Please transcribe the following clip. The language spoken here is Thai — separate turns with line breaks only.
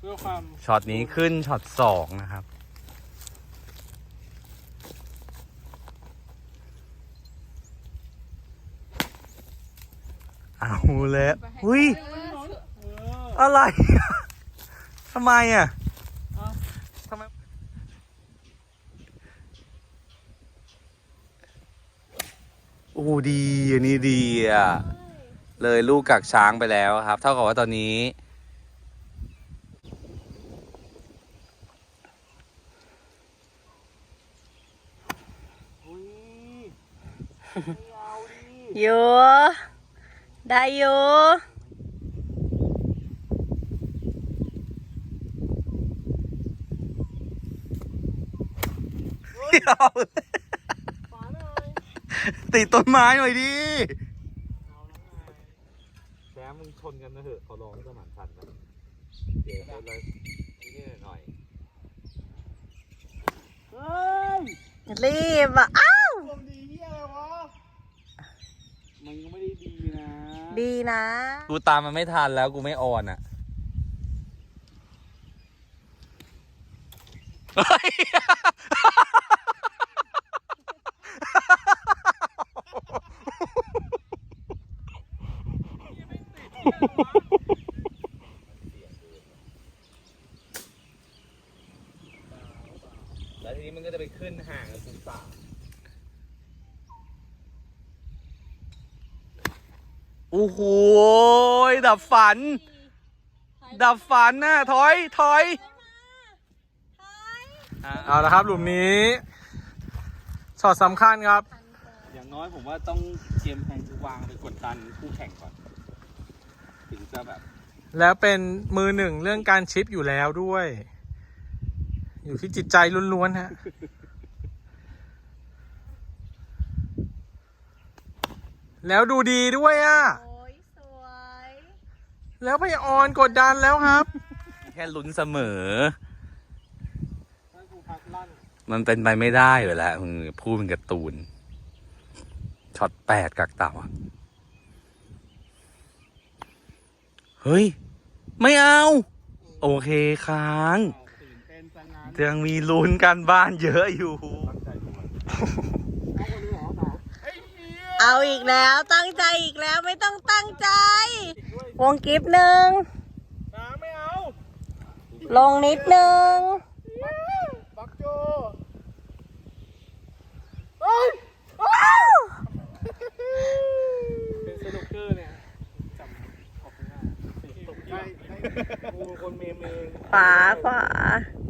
เพื่อความ
ช็อตนี้ขึ้นช็อตสองนะครับ เอาแล้วหุย
อะ
ไร ทำไมอะทำไมโอ้ดี อันนี้ดีอะ เลยลูกกักช้างไปแล้วครับ เท่ากับว่าตอนนี้
อุ้ยไม่เอาดิ
อยู่ได้อยู่
เดี๋ยว
ฝาหน่อย
ติดต้นไม้หน่อยดิ
เอาแล้วไง
แซมมึงชนกันนะเถอะเขาร้องสมานชันกันเดี๋ยวเขาเลยนี่หน่อย
เฮ้ย
รีบอะ อ้าว
ลมดีเฮียอะไรวะ มันก็ไม่ได้ดีนะ
ดีนะ
กูตามมันไม่ทันแล้วกูไม่ออนอะเฮ้ย
แล้วทีนี้มันก็จะไปขึ้นห่างกับคุณป่า
โอ้โหดับฝัน ดับฝันนะถอยถอย
เอาละครับหลุมนี้ช็อตสำคัญครับ
อย่างน้อยผมว่าต้องเกมแพงคือวางไปกดดันคู่แข่งก่อน ถึงจะแบบ
แล้วเป็นมือหนึ่งเรื่องการชิปอยู่แล้วด้วย อยู่ที่จิตใจล้วนๆฮะ แล้วดูดีด้วยอะ
โอ้ยสวย
แล้วไปออนกดดันแล้วครับ
แค่ลุ้นเสมอ มันเป็นไปไม่ได้อยู่แล้วมึงพูดเป็นการ์ตูน ช็อตแปดกักเต่าอะเฮ้ย ไม่เอา โอเคค้าง
ตื่นเต้นจังงาน
ยังมีลุ้นกันบ้านเยอะอยู่
เอาอีกแล้ว ตั้งใจอีกแล้วไม่ต้องตั้งใจ วงกิฟหนึ่ง
น้ำไม่เอา
ลงนิดนึง
บักโจเฮ้ยเป็นสนุกเกอร์เนี่ยจำขอบคุณมากได้ได้กูเป็นคนเมมเอง
ขวาขวา
เ